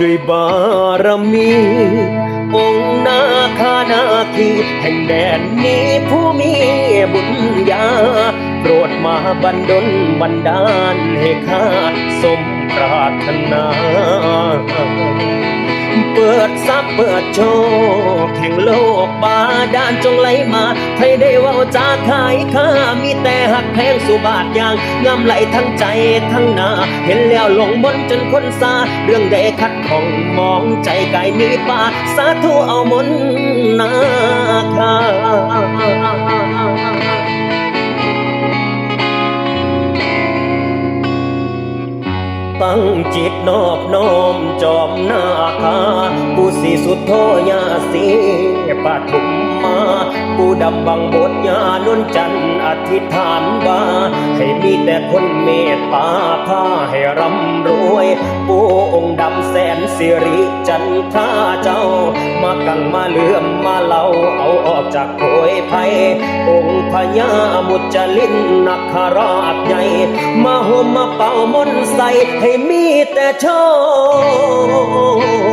ด้วยบารมี องค์นาคานาคีแห่งแดนนี้ผู้มีบุญญาโปรดมาบันดลบันดาลให้ข้าสมปรารถนาเปิดซับเปิดโชคแห่งโลกบา ดานจงไหลมาใครได้ว่าจาขายข้ามีแต่หักแพงสุบาทอย่างงามไหลทั้งใจทั้งหน้าเห็นแล้วหลงมนจนคนซาเรื่องใดคัดของมองใจกายมีป่าสาธุเอามน ตั้งจิตนอบน้อมจอมนาคาผู้สีสุดโทยาสีปฐุมมาผู้ดำบังบทญาณนจันอธิษฐานว่าให้มีแต่คนเมตตาพาให้ร่ำรวยผู้องค์ดำแสนสิริจันทราเจ้า มากังมาเลื่อมมาเล่าเอกจากโผยภัย องค์พญามุจลินนักคราชใหญ่ มาห่มมาเป่ามนใส่ให้มีแต่โชค